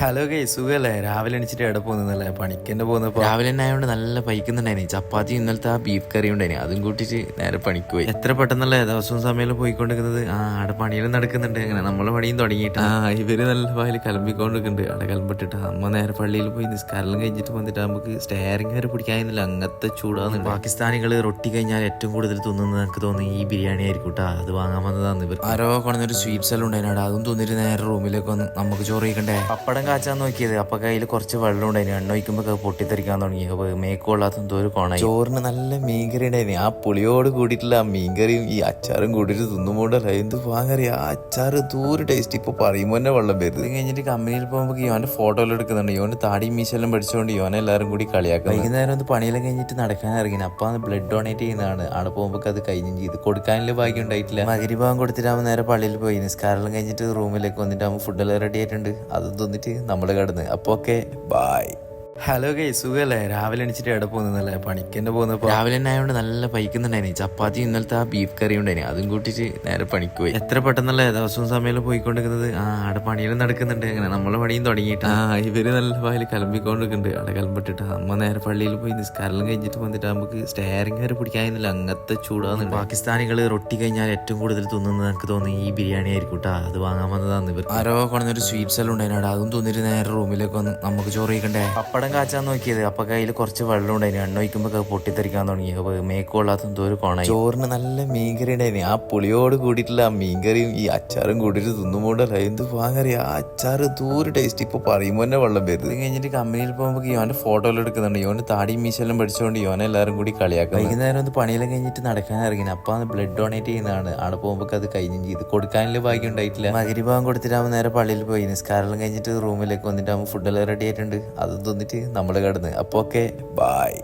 Hello ഗൈ സുഖല്ലേ? രാവിലെ എണിച്ചിട്ട് എവിടെ പോകുന്നല്ലേ? പണിക്കന്നെ പോകുന്നപ്പോ രാവിലെ തന്നെ ആയതുകൊണ്ട് നല്ല പൈക്കുന്നുണ്ടായിന് ചപ്പാത്തി ഇന്നലത്തെ ആ ബീഫ് കറി ഉണ്ടായിന്. അതും കൂട്ടിട്ട് നേരെ പണിക്ക് പോയി. എത്ര പെട്ടെന്നല്ലേ ദിവസവും സമയം പോയിക്കൊണ്ടിരിക്കുന്നത്? ആ അവിടെ പണിയെല്ലാം നടക്കുന്നുണ്ട്. അങ്ങനെ നമ്മളെ പണിയും തുടങ്ങിയിട്ട്. ആ ഇവർ നല്ല പാൽ കലമ്പിക്കൊണ്ടിരിക്കുന്നുണ്ട്. അവിടെ കലമ്പിട്ടിട്ട് അമ്മ നേരെ പള്ളിയിൽ പോയി നിസ്കാരം കഴിഞ്ഞിട്ട് വന്നിട്ട് നമുക്ക് സ്റ്റെയറിംഗ് വരെ പിടിക്കാനില്ല അങ്ങനത്തെ ചൂടാന്ന് പാകിസ്ഥാനികൾ റൊട്ടി കഴിഞ്ഞാൽ ഏറ്റവും കൂടുതൽ തിന്നുന്നത് എനിക്ക് തോന്നുന്നു ഈ ബിരിയാണി ആയിരിക്കും കേട്ടോ അത് വാങ്ങാൻ വന്നതാണ് ഇവർ ആരോ കൊണ്ടൊരു സ്വീറ്റ്സ് എല്ലാം ഉണ്ടായിരുന്നു അതും തിന്നിട്ട് നേരെ റൂമിലേക്ക് വന്ന് നമുക്ക് ചോറ് കഴിക്കണ്ടേ? പപ്പടം കാച്ചാൻ നോക്കിയത്. അപ്പൊ കയ്യിൽ കുറച്ച് വെള്ളം ഉണ്ടായിരുന്നു എണ്ണ വയ്ക്കുമ്പോ പൊട്ടിത്തെറിക്കാൻ തുടങ്ങി. അപ്പൊ മേക്കോളാത്ത എന്തോ ഒരു കോണായി. ചോറിന് നല്ല മീൻകറി ഉണ്ടായിരുന്നു ആ പുളിയോട് കൂടിയിട്ടുള്ള ആ മീൻകറിയും ഈ അച്ചാറും കൂടിയിട്ട് തിന്നുമ്പോണ്ടല്ല എന്ത് വാങ്ങറി ആ അച്ചാർ ദൂരെ ടേസ്റ്റ് ഇപ്പൊ പറയുമ്പോ തന്നെ വെള്ളം വരുന്നത് കഴിഞ്ഞിട്ട് കമ്പനിയിൽ പോകുമ്പോൾ യോന്റെ ഫോട്ടോ എല്ലാം എടുക്കുന്നുണ്ട്. യോന്റെ താടി മീശെല്ലാം പഠിച്ചുകൊണ്ട് യോനെ എല്ലാവരും കൂടി കളിയാക്കും വൈകുന്നേരം ഒന്ന് പണിയെല്ലാം കഴിഞ്ഞിട്ട് നടക്കാൻ ഇറങ്ങി അപ്പൊ അത് ബ്ലഡ് ഡൊണേറ്റ് ചെയ്യുന്നതാണ്. അവിടെ പോകുമ്പോൾ അത് കഴിഞ്ഞും ചെയ്ത് കൊടുക്കാനുള്ള ഭാഗ്യം ഉണ്ടായിട്ടില്ല. മകരിഭാഗം കൊടുത്തിട്ടാകുമ്പോൾ നേരെ പള്ളിയിൽ പോയി. നിസ്കാരം കഴിഞ്ഞിട്ട് റൂമിലേക്ക് വന്നിട്ട് ആകുമ്പോൾ ഫുഡെല്ലാം റെഡി ആയിട്ടുണ്ട്. അതും തിന്നിട്ട് നമ്മൾ കിടന്ന്. അപ്പോൾ ഓക്കെ ബായ് ഹലോ ഗൈ സുഖല്ലേ? രാവിലെ എണിച്ചിട്ട് എവിടെ പോകുന്നല്ലേ? പണിക്കന്നെ പോകുന്നപ്പോ രാവിലെ തന്നെ ആയതുകൊണ്ട് നല്ല പൈക്കുന്നുണ്ടായിരുന്നു ചപ്പാത്തി ഇന്നലത്തെ ആ ബീഫ് കറി ഉണ്ടായിരുന്നു അതും കൂട്ടിട്ട് നേരെ പണിക്ക് പോയി. എത്ര പെട്ടെന്നല്ലേ ദിവസവും സമയം പോയിക്കൊണ്ടിരിക്കുന്നത്? ആ അവിടെ പണിയിലും നടക്കുന്നുണ്ട്. അങ്ങനെ നമ്മളെ പണിയും തുടങ്ങിയിട്ട്. ആ ഇവർ നല്ല പാൽ കലമ്പിക്കൊണ്ടിരിക്കുന്നുണ്ട്. അവിടെ കലമ്പിട്ടിട്ട് അമ്മ നേരെ പള്ളിയിൽ പോയി നിസ്കാരം കഴിഞ്ഞിട്ട് വന്നിട്ട് നമുക്ക് സ്റ്റെയറിംഗ് വരെ പിടിക്കാനില്ല അങ്ങനത്തെ ചൂടാന്ന് പാകിസ്ഥാനികൾ റൊട്ടി കഴിഞ്ഞാൽ ഏറ്റവും കൂടുതൽ തിന്നുന്നത് എനിക്ക് തോന്നുന്നു ഈ ബിരിയാണി ആയിരിക്കും കേട്ടോ അത് വാങ്ങാൻ വന്നതാണ് ഇവർ ആരോ കൊണ്ടൊരു സ്വീറ്റ്സ് എല്ലാം ഉണ്ടായിരുന്നു അതും തിന്നിട്ട് നേരെ റൂമിലേക്ക് വന്ന് നമുക്ക് ചോറ് കഴിക്കണ്ടേ? പപ്പടം കാച്ചാൻ നോക്കിയത്. അപ്പൊ കയ്യിൽ കുറച്ച് വെള്ളം ഉണ്ടായിരുന്നു എണ്ണ വയ്ക്കുമ്പോ പൊട്ടിത്തെറിക്കാൻ തുടങ്ങി. അപ്പൊ മേക്കോളാത്ത എന്തോ ഒരു കോണായി. ചോറിന് നല്ല മീൻകറി ഉണ്ടായിരുന്നു ആ പുളിയോട് കൂടിയിട്ടുള്ള ആ മീൻകറിയും ഈ അച്ചാറും കൂടിയിട്ട് തിന്നുമ്പോണ്ടല്ല എന്ത് വാങ്ങറി ആ അച്ചാറ് ദൂരെ ടേസ്റ്റ് ഇപ്പൊ പറയുമ്പോ തന്നെ വെള്ളം വരുന്നത് ഇത് കഴിഞ്ഞിട്ട് കമ്പനിയിൽ പോകുമ്പോൾ യോനെ ഫോട്ടോ എല്ലാം എടുക്കുന്നുണ്ട്. യോന്റെ താടിയും മീശെല്ലാം പഠിച്ചുകൊണ്ട് യോനെ എല്ലാവരും കൂടി കളിയാക്കും വൈകുന്നേരം ഒന്ന് പണിയെല്ലാം കഴിഞ്ഞിട്ട് നടക്കാൻ ഇറങ്ങി അപ്പൊ അത് ബ്ലഡ് ഡൊണേറ്റ് ചെയ്യുന്നതാണ്. അവിടെ പോകുമ്പോൾ അത് കഴിഞ്ഞ് ചെയ്ത് കൊടുക്കാനുള്ള ഭാഗ്യം ഉണ്ടായിട്ടില്ല. മകരിഭാഗം കൊടുത്തിട്ടാകുമ്പോൾ നേരെ പള്ളിയിൽ പോയി. നിസ്കാരം കഴിഞ്ഞിട്ട് റൂമിലേക്ക് വന്നിട്ട് ആകുമ്പോൾ ഫുഡെല്ലാം റെഡി ആയിട്ടുണ്ട്. അതും തിന്നിട്ട് നമ്മൾ കിടന്ന്. അപ്പോൾ ഓക്കെ ബായ്